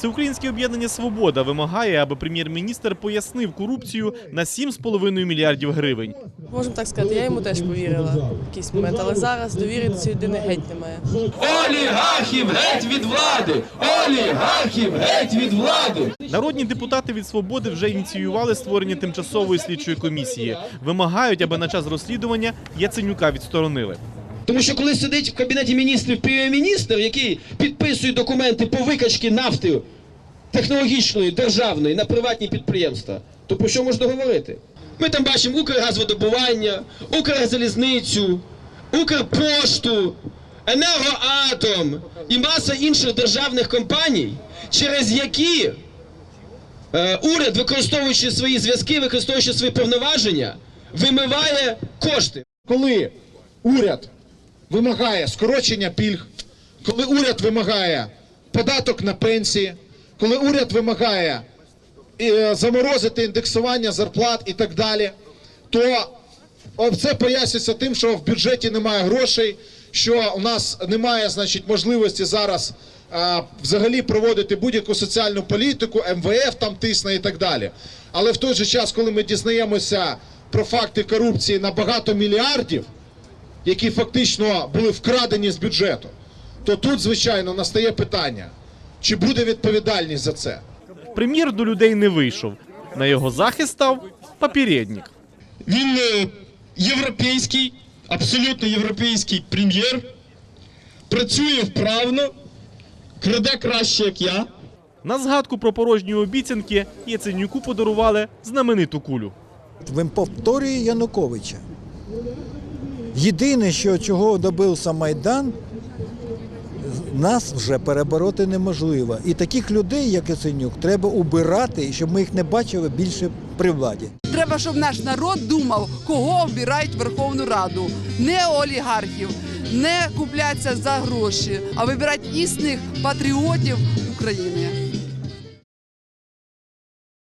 Всеукраїнське об'єднання Свобода вимагає, аби прем'єр-міністр пояснив корупцію на 7,5 мільярдів гривень. Можемо так сказати, я йому теж повірила в якийсь момент, але зараз довіри до цієї людини геть немає. Олігархів геть від влади! Олігархів геть від влади! Народні депутати від свободи вже ініціювали створення тимчасової слідчої комісії. Вимагають, аби на час розслідування Яценюка відсторонили. Тому що коли сидить в кабінеті міністрів прем'єр-міністр, який підписує документи по викачці нафти технологічної, державної на приватні підприємства, то про що можна говорити? Ми там бачимо Укргазвидобування, Укрзалізницю, Укрпошту, Енергоатом і маса інших державних компаній, через які е, уряд, використовуючи свої зв'язки, використовуючи свої повноваження, вимиває кошти. коли уряд вимагає скорочення пільг, коли уряд вимагає податок на пенсії, коли уряд вимагає е, заморозити індексування зарплат і так далі, то це пояснюється тим, що в бюджеті немає грошей, що у нас немає значить, можливості зараз а, взагалі проводити будь-яку соціальну політику, МВФ там тисне і так далі. Але в той же час, коли ми дізнаємося про факти корупції на багато мільярдів, які фактично були вкрадені з бюджету, то тут, звичайно, настає питання, чи буде відповідальність за це. Прем'єр до людей не вийшов. На його захист став попередник. Він е, європейський, абсолютно європейський прем'єр, працює вправно, краде краще, як я. На згадку про порожні обіцянки Яценюку подарували знамениту кулю. Він повторює Януковича. Єдине, що чого добився Майдан, нас вже перебороти неможливо. І таких людей, як Яценюк, треба убирати, щоб ми їх не бачили більше при владі. Треба, щоб наш народ думав, кого обирають Верховну Раду. Не олігархів, не купляться за гроші, а вибирати істинних патріотів України.